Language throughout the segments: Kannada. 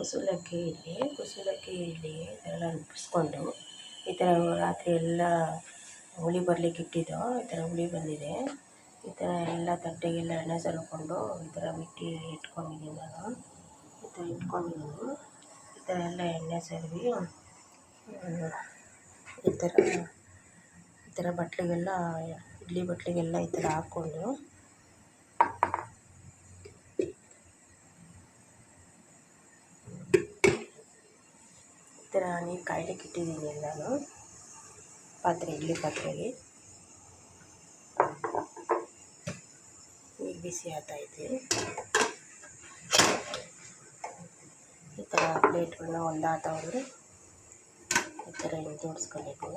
ಕುಸುಲಕ್ಕಿ ಇಲ್ಲಿ ಕುಸುಲಕ್ಕಿ ಇಲ್ಲಿ ಎಲ್ಲ ರುಬ್ಬಿಸ್ಕೊಂಡು ಈ ಥರ ರಾತ್ರಿ ಎಲ್ಲ ಹುಳಿ ಬರಲಿಕ್ಕೆ ಇಟ್ಟಿದ್ದು, ಈ ಥರ ಹುಳಿ ಬಂದಿದೆ. ಈ ಥರ ಎಲ್ಲ ತಟ್ಟೆಗೆಲ್ಲ ಎಣ್ಣೆ ಸಲ್ಕೊಂಡು ಈ ಥರ ಬಿಟ್ಟು ಇಟ್ಕೊಂಡಿದ್ದೀನಿ ನಾನು. ಈ ಥರ ಇಟ್ಕೊಂಡಿದ್ದೀನಿ. ಈ ಥರ ಎಲ್ಲ ಎಣ್ಣೆ ಸರಿವಿ ಈ ಥರ ಈ ಥರ ಬಟ್ಲಿಗೆಲ್ಲ, ಇಡ್ಲಿ ಬಟ್ಲಿಗೆಲ್ಲ ಈ ಥರ ಹಾಕ್ಕೊಂಡು ಥರ ನೀರು ಕಾಯ್ಲಿಕ್ಕೆ ಇಟ್ಟಿದ್ದೀನಿ ನಾನು ಪಾತ್ರೆ, ಇಡ್ಲಿ ಪಾತ್ರೆಗೆ. ನೀರು ಬಿಸಿ ಆಗ್ತಾಯಿದೆ ಈ ಥರ ಪ್ಲೇಟ್ಗಳನ್ನ ಒಂದಾತವಂದರೆ ಈ ಥರ ಹಿಂಗೆ ಜೋಡಿಸ್ಕೋಬೇಕು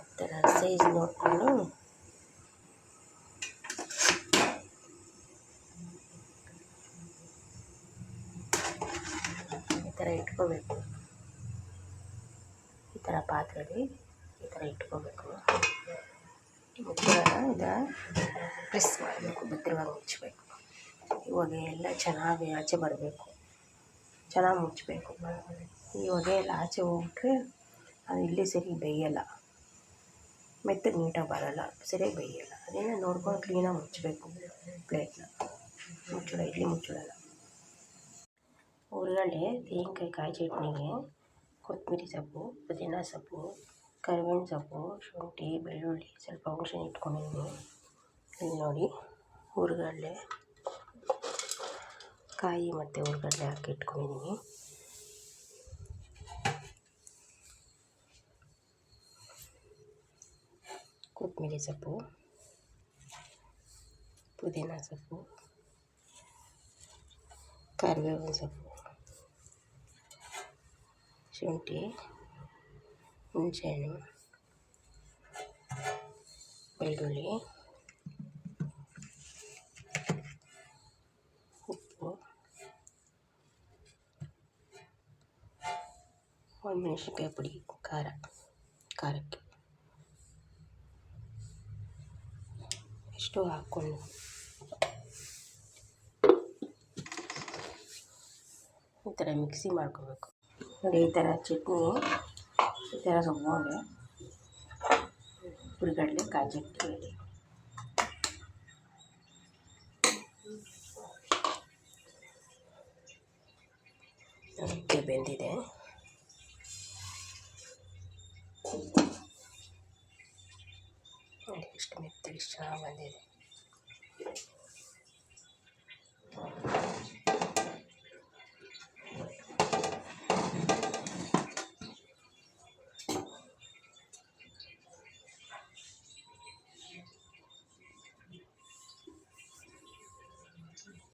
ಈ ಥರ ಸೈಜ್ ನೋಡಿಕೊಂಡು ಥರ ಇಟ್ಕೋಬೇಕು. ಈ ಥರ ಪಾತ್ರೆಲಿ ಈ ಥರ ಇಟ್ಕೋಬೇಕು. ಮುಚ್ಚಳನ ಈ ಪ್ರೆಸ್ ಮಾಡಬೇಕು ಭದ್ರವಾಗಿ ಮುಚ್ಚಬೇಕು ಹೊಗೆ ಎಲ್ಲ ಚೆನ್ನಾಗಿ ಆಚೆ ಬರಬೇಕು. ಚೆನ್ನಾಗಿ ಮುಚ್ಚಬೇಕು ಈ ಹೊಗೆ ಎಲ್ಲ ಆಚೆ ಹೋಗ್ಬಿಟ್ರೆ ಅದು ಇಲ್ಲಿ ಸರಿ ಬೇಯಲ್ಲ. ಮೆತ್ತಗೆ ನೀಟಾಗಿ ಬರೋಲ್ಲ ಸರಿಯಾಗಿ ಬೇಯಲ್ಲ. ಅದನ್ನು ನೋಡ್ಕೊಂಡು ಕ್ಲೀನಾಗಿ ಮುಚ್ಚಬೇಕು ಪ್ಲೇಟ್ನ ಮುಚ್ಚಳ ಇಡ್ಲಿ ಮುಚ್ಚಳನ ಉಳ್ಳಾಗಡ್ಡೆ ತೆಂಗಿನಕಾಯಿ ಕಾಯಿ ಚಟ್ನಿಗೆ ಕೊತ್ತಂಬರಿ ಸೊಪ್ಪು, ಪುದೀನ ಸೊಪ್ಪು, ಕರಿಬೇವಿನ ಸೊಪ್ಪು, ಶುಂಠಿ, ಬೆಳ್ಳುಳ್ಳಿ ಸ್ವಲ್ಪ ಹುಣಸೆ ಇಟ್ಕೊಂಡಿದ್ದೀನಿ. ಇಲ್ಲಿ ನೋಡಿ ಹುರ್ಗಡ್ಲೆ, ಕಾಯಿ ಮತ್ತು ಹುರ್ಗಡ್ಲೆ ಹಾಕಿ ಇಟ್ಕೊಂಡಿದ್ದೀನಿ. ಕೊತ್ತಂಬರಿ ಸೊಪ್ಪು, ಪುದೀನ ಸೊಪ್ಪು, ಕರಿಬೇವಿನ ಸೊಪ್ಪು. ಶುಂಠಿ ಹುಣಸೆಹಣ್ಣು ಬೆಳ್ಳುಳ್ಳಿ ಉಪ್ಪು ಒಣಮೆಣ್ಸಿನ್ಕಾಯಿ ಪುಡಿ ಖಾರ ಖಾರಕ್ಕೆ ಇಷ್ಟು ಹಾಕ್ಕೊಂಡು ಈ ಥರ ಮಿಕ್ಸಿ ಮಾಡ್ಕೋಬೇಕು ನೋಡಿ, ಈ ಥರ ಚಿಕ್ಕು ಈ ಥರ ಸುಮ್ಮನೆ ಹುರಿಗಡಲೆ ಕಾಯಿ ಚಟ್ನಿ ರೆಡಿ ಅಕ್ಕಿ ಬೆಂದಿದೆ ಎಷ್ಟು ಮೆತ್ತಗೆ ಚೆನ್ನಾಗಿ ಬಂದಿದೆ.